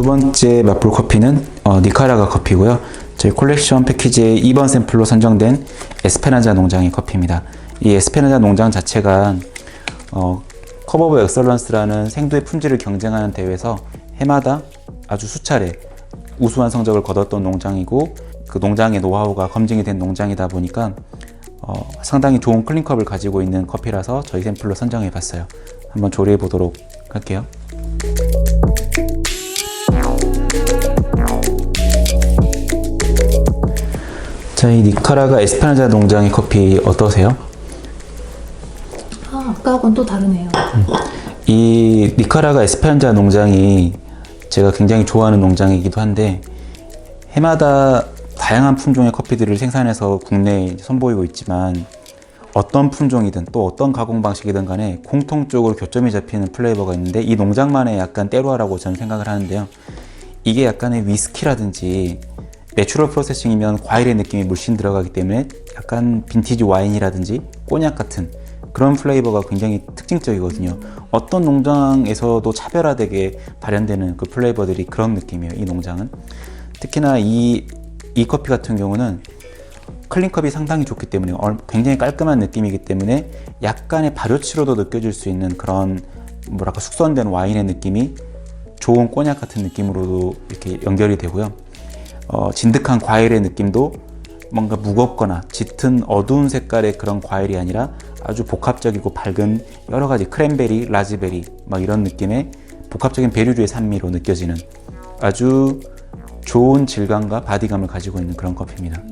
두 번째 맛볼 커피는 어, 니카라가 커피고요. 저희 콜렉션 패키지의 2번 샘플로 선정된 에스페란자 농장의 커피입니다. 이 에스페란자 농장 자체가 어, 컵 오브 엑설런스라는 생두의 품질을 경쟁하는 대회에서 해마다 아주 수차례 우수한 성적을 거뒀던 농장이고 그 농장의 노하우가 검증이 된 농장이다 보니까 어, 상당히 좋은 클린컵을 가지고 있는 커피라서 저희 샘플로 선정해 봤어요. 한번 조리해 보도록 할게요. 자, 이 니카라가 에스페란자 농장의 커피 어떠세요? 아, 아까하고는 또 다르네요. 이 니카라가 에스페란자 농장이 제가 굉장히 좋아하는 농장이기도 한데 해마다 다양한 품종의 커피들을 생산해서 국내에 선보이고 있지만 어떤 품종이든 또 어떤 가공 방식이든 간에 공통적으로 교점이 잡히는 플레이버가 있는데 이 농장만의 약간 때로화라고 저는 생각을 하는데요. 이게 약간의 위스키라든지 내추럴 프로세싱이면 과일의 느낌이 물씬 들어가기 때문에 약간 빈티지 와인이라든지 꼬냑 같은 그런 플레이버가 굉장히 특징적이거든요. 어떤 농장에서도 차별화되게 발현되는 그 플레이버들이 그런 느낌이에요. 이 농장은 특히나 이, 이 커피 같은 경우는 클린컵이 상당히 좋기 때문에 얼- 굉장히 깔끔한 느낌이기 때문에 약간의 발효치로도 느껴질 수 있는 그런 뭐랄까 숙성된 와인의 느낌이 좋은 꼬냑 같은 느낌으로도 이렇게 연결이 되고요. 어, 진득한 과일의 느낌도 뭔가 무겁거나 짙은 어두운 색깔의 그런 과일이 아니라 아주 복합적이고 밝은 여러 가지 크랜베리, 라즈베리 막 이런 느낌의 복합적인 베리류의 산미로 느껴지는 아주 좋은 질감과 바디감을 가지고 있는 그런 커피입니다.